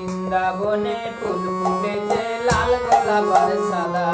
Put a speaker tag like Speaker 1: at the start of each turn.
Speaker 1: বৃন্দাবনে ফুল ফুটেছে লাল গোলাপ আর সাদা